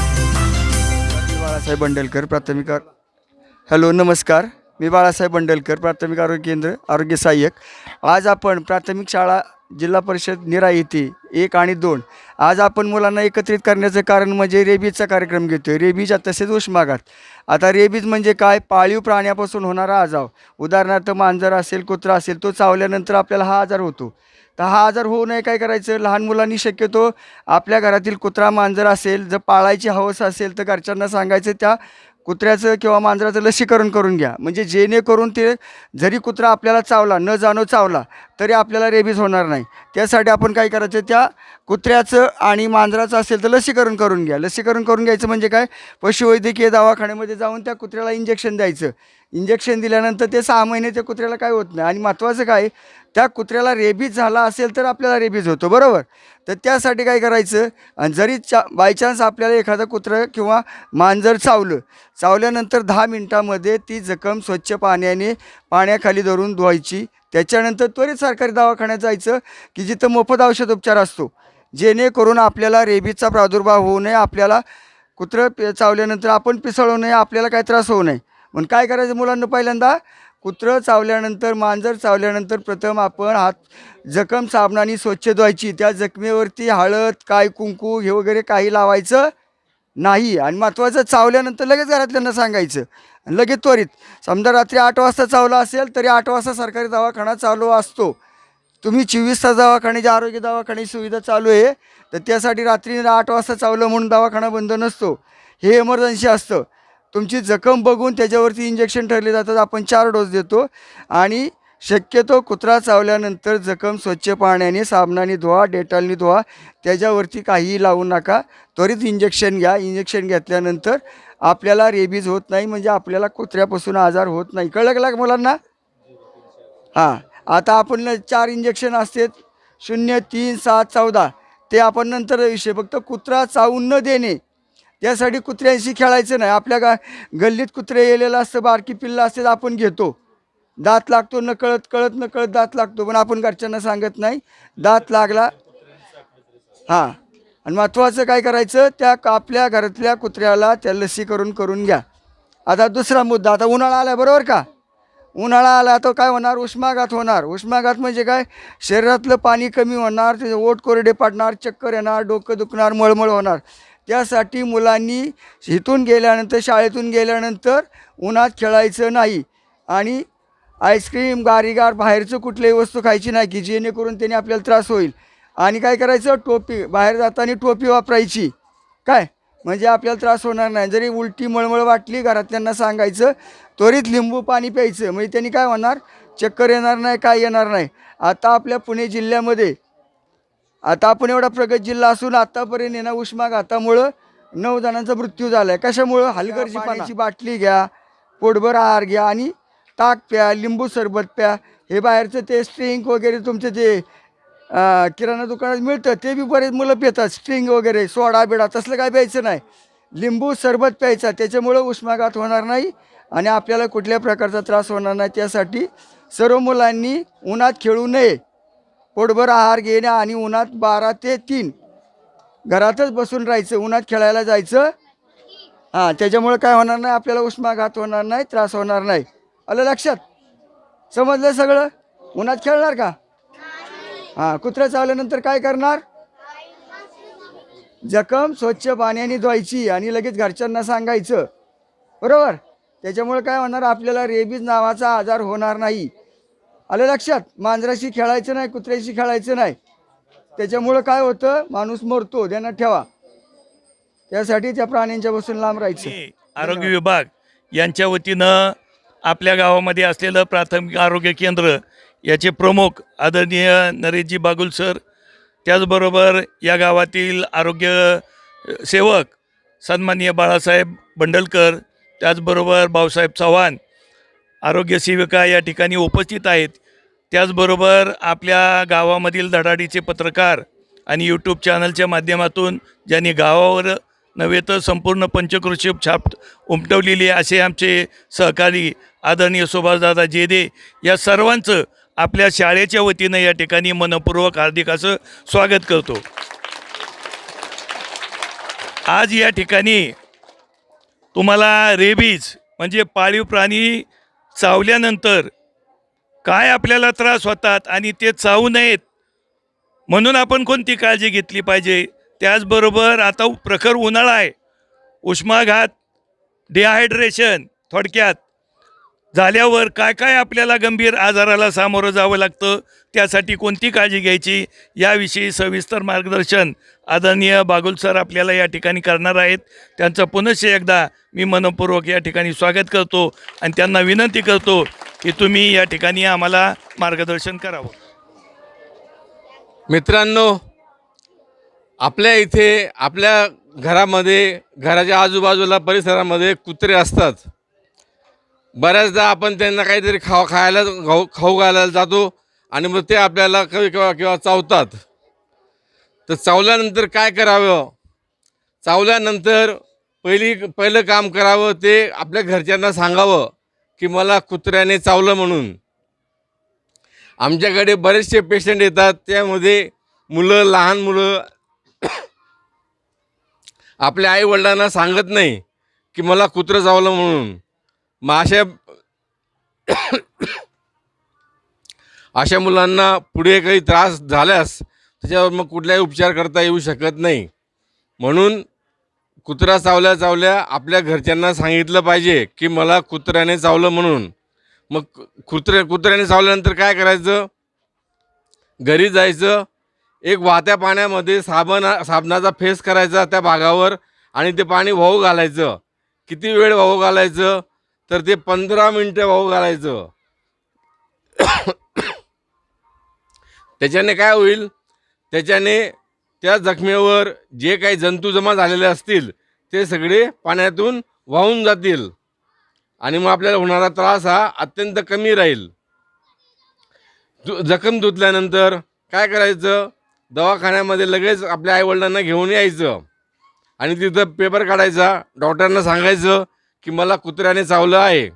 मी बाळासाहेब बंडलकर प्राथमिक R- hello नमस्कार. मी बाळासाहेब बंडलकर प्राथमिक आरोग्य केंद्र आरोग्य सहाय्यक. आज आपण प्राथमिक शाळा जिल्हा परिषद निरा येथे एक आणि दोन. आज आपण मुलांना एकत्रित करण्याचं कारण म्हणजे रेबीजचा कार्यक्रम घेतो आहे रेबीज तसेच उष्माघात आता रेबीज म्हणजे काय? पाळीव प्राण्यापासून होणारा आजार. उदाहरणार्थ मांजर असेल कुत्रा असेल तो चावल्यानंतर आपल्याला हा आजार होतो. तर हा आजार होऊ नये काय करायचं? लहान मुलांनी शक्यतो आपल्या घरातील कुत्रा मांजर असेल जर पाळायची हवस असेल तर घरच्यांना सांगायचं त्या कुत्र्याचं किंवा मांजराचं लसीकरण करून घ्या. म्हणजे जेणेकरून ते जरी कुत्रा आपल्याला चावला न जाणो चावला तरी आपल्याला रेबीज होणार नाही. त्यासाठी आपण काय करायचं त्या कुत्र्याचं आणि मांजराचं असेल तर लसीकरण करून घ्या. लसीकरण करून घ्यायचं म्हणजे काय? पशुवैद्यकीय दवाखान्यामध्ये जाऊन त्या कुत्र्याला इंजेक्शन द्यायचं. इंजेक्शन दिल्यानंतर ते सहा महिने त्या कुत्र्याला काय होत नाही. आणि महत्त्वाचं काय? त्या कुत्र्याला रेबीज झाला असेल तर आपल्याला रेबीज होतो बरोबर? तर त्यासाठी काय करायचं? आणि जरी चा बायचान्स आपल्याला एखादं कुत्रं किंवा मांजर चावलं चावल्यानंतर दहा मिनटामध्ये ती जखम स्वच्छ पाण्याने पाण्याखाली धरून धुवायची. त्याच्यानंतर त्वरित सरकारी दवाखान्यात जायचं की जिथं मोफत औषध उपचार असतो. जेणेकरून आपल्याला रेबीजचा प्रादुर्भाव होऊ नये आपल्याला कुत्रं चावल्यानंतर आपण पिसळू नये आपल्याला काय त्रास होऊ नये. म्हणून काय करायचं मुलांना पहिल्यांदा? कुत्रं चावल्यानंतर मांजर चावल्यानंतर प्रथम आपण हात जखम साबणाने स्वच्छ धुवायची. त्या जखमेवरती हळद काय कुंकू हे वगैरे काही लावायचं नाही. आणि महत्त्वाचं चावल्यानंतर लगेच घरातल्यांना सांगायचं. आणि लगेच त्वरित. समजा रात्री आठ वाजता चावला असेल तरी आठ वाजता सरकारी दवाखाना चालू असतो. तुम्ही चोवीस तास दवाखान्याची आरोग्य दवाखान्याची सुविधा चालू आहे तर त्यासाठी रात्री आठ वाजता चावलं म्हणून दवाखाना बंद नसतो. हे इमर्जन्सी असतं. तुमची जखम बघून त्याच्यावरती इंजेक्शन ठरले जातात आपण चार डोस देतो. आणि शक्यतो कुत्रा चावल्यानंतर जखम स्वच्छ पाण्याने साबणाने धुवा डेटॉलने धुवा त्याच्यावरती काहीही लावू नका. त्वरित इंजेक्शन घ्या. इंजेक्शन घेतल्यानंतर आपल्याला रेबीज होत नाही म्हणजे आपल्याला कुत्र्यापासून आजार होत नाही. कळलं का मुलांना? हां. आता आपण न- चार इंजेक्शन असतात शून्य तीन सात चौदा. ते आपण नंतर विषय फक्त कुत्रा चावून न देणे त्यासाठी कुत्र्यांशी खेळायचं नाही. आपल्या गा गल्लीत कुत्रे येलेलं असतं बारकी पिल्लं असते आपण घेतो. दात लागतो न कळत कळत न कळत दात लागतो. पण आपण घरच्यांना सांगत नाही. दात लागला हां. आणि महत्त्वाचं काय करायचं? त्या आपल्या घरातल्या कुत्र्याला त्या लसीकरण करून घ्या. आता दुसरा मुद्दा आता उन्हाळा आला बरोबर का? उन्हाळा आला तर काय होणार? उष्माघात होणार. उष्माघात म्हणजे काय? शरीरातलं पाणी कमी होणार त्याचे ओठ कोरडे पडणार चक्कर येणार डोकं दुखणार मळमळ होणार. त्यासाठी मुलांनी इथून गेल्यानंतर शाळेतून गेल्यानंतर उन्हात खेळायचं नाही आणि आईस्क्रीम गारीगार बाहेरचं कुठलीही वस्तू खायची नाही की जेणेकरून त्याने आपल्याला त्रास होईल. आणि काय करायचं? टोपी. बाहेर जाताना टोपी वापरायची. काय? म्हणजे आपल्याला त्रास होणार नाही. जरी उलटी मळमळ वाटली घरातल्यांना सांगायचं त्वरित लिंबू पाणी प्यायचं. म्हणजे त्यांनी काय होणार? चक्कर येणार नाही काय येणार नाही. आता आपल्या पुणे जिल्ह्यामध्ये आता आपण एवढा प्रगत जिल्हा असून आतापर्यंत येणं उष्माघातामुळं नऊ जणांचा मृत्यू झाला आहे कशामुळं हलगर्जी पाण्याची बाटली घ्या पोटभर आहार घ्या आणि ताक प्या लिंबू सरबत प्या. हे बाहेरचं ते स्ट्रिंग वगैरे तुमचं ते किराणा दुकानात मिळतं ते बी बरेच मुलं पितात. स्ट्रिंग वगैरे सोडा बिडा तसलं काय प्यायचं नाही. लिंबू सरबत प्यायचा त्याच्यामुळं उष्माघात होणार नाही आणि आपल्याला कुठल्या प्रकारचा त्रास होणार नाही. त्यासाठी सर्व मुलांनी उन्हात खेळू नये. पोटभर आहार घेणे आणि उन्हात बारा ते तीन. घरातच बसून राहायचं उन्हात खेळायला जायचं. हां त्याच्यामुळे काय होणार नाही आपल्याला उष्माघात होणार नाही त्रास होणार नाही. आलं लक्षात? समजलं सगळं? उन्हात खेळणार का? हां कुत्रा चावल्यानंतर काय करणार? जखम स्वच्छ पाण्याने धुवायची आणि लगेच घरच्यांना सांगायचं. बरोबर? त्याच्यामुळे काय होणार आपल्याला रेबीज नावाचा आजार होणार नाही. आलं लक्षात? मांजराशी खेळायचं नाही कुत्र्याशी खेळायचं नाही. त्याच्यामुळं काय होतं? माणूस मरतो ध्यानात ठेवा. त्यासाठी त्या प्राण्यांच्या पासून लांब राहायचं. आरोग्य विभाग यांच्या वतीनं आपल्या गावामध्ये असलेलं प्राथमिक आरोग्य केंद्र याचे प्रमुख आदरणीय नरेशजी बागुल सर त्याचबरोबर या गावातील आरोग्य सेवक सन्माननीय बाळासाहेब बंडलकर त्याचबरोबर भाऊसाहेब चव्हाण आरोग्य सेविका या ठिकाणी उपस्थित आहेत. त्याचबरोबर आपल्या गावामधील धडाडीचे पत्रकार आणि यूट्यूब चॅनलच्या माध्यमातून ज्यांनी गावावर नव्हे तर संपूर्ण पंचकृषी छाप उमटवलेली असे आमचे सहकारी आदरणीय सुभाषदादा जेदे या सर्वांचं आपल्या शाळेच्या वतीनं या ठिकाणी मनपूर्वक हार्दिक असं स्वागत करतो. आज या ठिकाणी तुम्हाला रेबीज म्हणजे पाळीव प्राणी चावल्यानंतर काय आपल्याला त्रास होतात आणि ते चावू नयेत म्हणून आपण कोणती काळजी घेतली पाहिजे? त्याचबरोबर आता प्रखर उन्हाळा आहे. उष्माघात डिहायड्रेशन थोडक्यात झाल्यावर काय काय आपल्याला गंभीर आजाराला सामोरं जावं लागतं त्यासाठी कोणती काळजी घ्यायची याविषयी सविस्तर मार्गदर्शन आदरणीय बागुल सर आपल्याला या ठिकाणी करणार आहेत. त्यांचं पुनश्च एकदा मी मनपूर्वक या ठिकाणी स्वागत करतो आणि त्यांना विनंती करतो की तुम्ही या ठिकाणी आम्हाला मार्गदर्शन करावं. मित्रांनो आपल्या इथे आपल्या घरामध्ये घराच्या आजूबाजूला परिसरामध्ये कुत्रे असतात. बऱ्याचदा आपण त्यांना काहीतरी खाव खायला खाऊ खाऊ घालायला जातो आणि मग ते आपल्याला कवी किंवा किंवा चावतात. तर चावल्यानंतर काय करावं? चावल्यानंतर पहिली पहिलं काम करावं ते आपल्या घरच्यांना सांगावं की मला कुत्र्याने चावलं म्हणून. आमच्याकडे बरेचसे पेशंट येतात त्यामध्ये मुलं लहान मुलं आपल्या आईवडिलांना सांगत नाही की मला कुत्रं चावलं म्हणून. मग अशा अशा मुलांना पुढे काही त्रास झाल्यास त्याच्यावर मग कुठलाही उपचार करता येऊ शकत नाही. म्हणून कुत्रा चावल्या चावल्या आपल्या घरच्यांना सांगितलं पाहिजे की मला कुत्र्याने चावलं म्हणून. मग कुत्र्या कुत्र्याने चावल्यानंतर काय करायचं? घरी जायचं एक वाहत्या पाण्यामध्ये साबण साबणाचा फेस करायचा त्या भागावर आणि ते पाणी वाहू घालायचं. किती वेळ वाहू घालायचं? तर ते पंधरा मिनटं वाहू घालायचं. त्याच्याने काय होईल? त्याच्याने त्या जखमेवर जे काही जंतू जमा झालेले असतील ते सगळे पाण्यातून वाहून जातील. आणि मग आपल्याला होणारा त्रास हा अत्यंत कमी राहील. दु जखम धुतल्यानंतर काय करायचं? दवाखान्यामध्ये लगेच आपल्या आईवडिलांना घेऊन यायचं. आणि तिथं पेपर काढायचा डॉक्टरांना सांगायचं की मला कुत्र्याने चावलं आहे.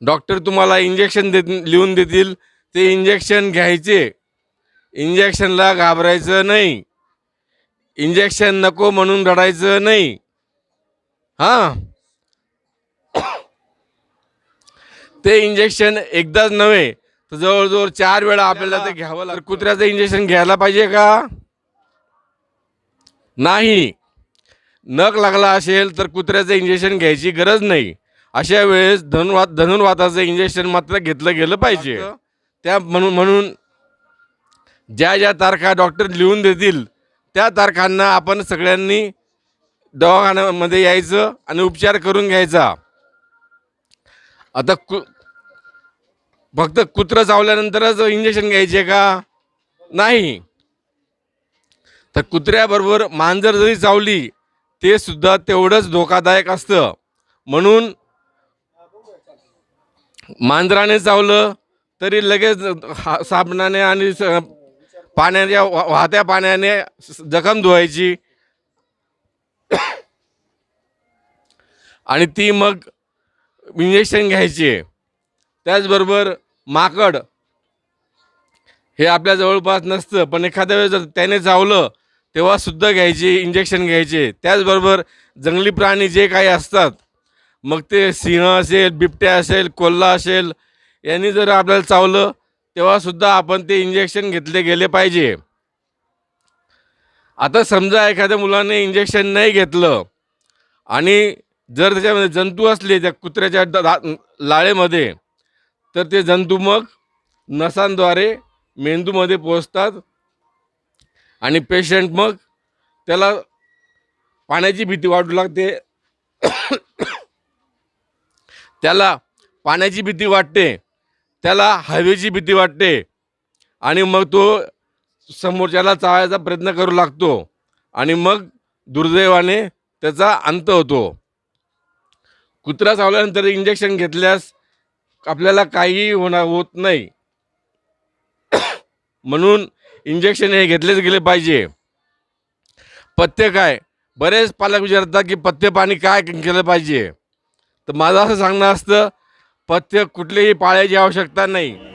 डॉक्टर तुम्हाला इंजेक्शन देत लिहून देतील. ते इंजेक्शन घ्यायचे. इंजेक्शनला घाबरायचं नाही. इंजेक्शन नको म्हणून रडायचं नाही. हां? ते इंजेक्शन एकदाच नव्हे तर जवळजवळ चार वेळा आपल्याला ते घ्यावं लागतं. कुत्र्याचं इंजेक्शन घ्यायला पाहिजे का? नाही. नख लागला असेल तर कुत्र्याचं इंजेक्शन घ्यायची गरज नाही. अशा वेळेस धनुर्वात धनुर्वाताचं इंजेक्शन मात्र घेतलं गेलं पाहिजे. त्या म्हणून म्हणून ज्या ज्या तारखा डॉक्टर लिहून देतील त्या तारखांना आपण सगळ्यांनी दवाखान्यामध्ये यायचं आणि उपचार करून घ्यायचा. आता कु फक्त कुत्रं चावल्यानंतरच इंजेक्शन घ्यायचे का? नाही. तर कुत्र्याबरोबर मांजर जरी चावली ते सुद्धा तेवढंच धोकादायक असतं. म्हणून मांजराने चावलं तरी लगेच हा साबणाने आणि स- पाण्याच्या वा- वाहत्या पाण्याने जखम धुवायची. आणि ती मग इंजेक्शन घ्यायचे. त्याचबरोबर माकड. हे आपल्या जवळपास नसतं पण एखाद्या वेळेस जर त्याने चावलं तेव्हा सुद्धा घ्यायचे इंजेक्शन घ्यायचे. त्याचबरोबर जंगली प्राणी जे काही असतात मग ते सिंह असेल बिबट्या असेल कोल्हा असेल यांनी जर आपल्याला चावलं तेव्हासुद्धा आपण ते इंजेक्शन घेतले गेले पाहिजे. आता समजा एखाद्या मुलाने इंजेक्शन नाही घेतलं आणि जर त्याच्यामध्ये जंतू असले त्या कुत्र्याच्या दा- लाळेमध्ये तर ते जंतू मग नसांद्वारे मेंदूमध्ये पोचतात आणि पेशंट मग त्याला पाण्याची भीती वाटू लागते. त्याला पाण्याची भीती वाटते. त्याला हवेची भीती वाटते. आणि मग तो समोरच्याला चावायचा प्रयत्न करू लागतो. आणि मग दुर्दैवाने त्याचा अंत होतो. कुत्रा चावल्यानंतर इंजेक्शन घेतल्यास आपल्याला काहीही होणार होत नाही. म्हणून इंजेक्शन हे घेतलेच गेले पाहिजे. पथ्य काय? बरेच पालक विचारतात की पथ्य पाणी काय केलं पाहिजे? तर माझं असं सांगणं असतं पथ्य कुठलेही पाळायची आवश्यकता नाही.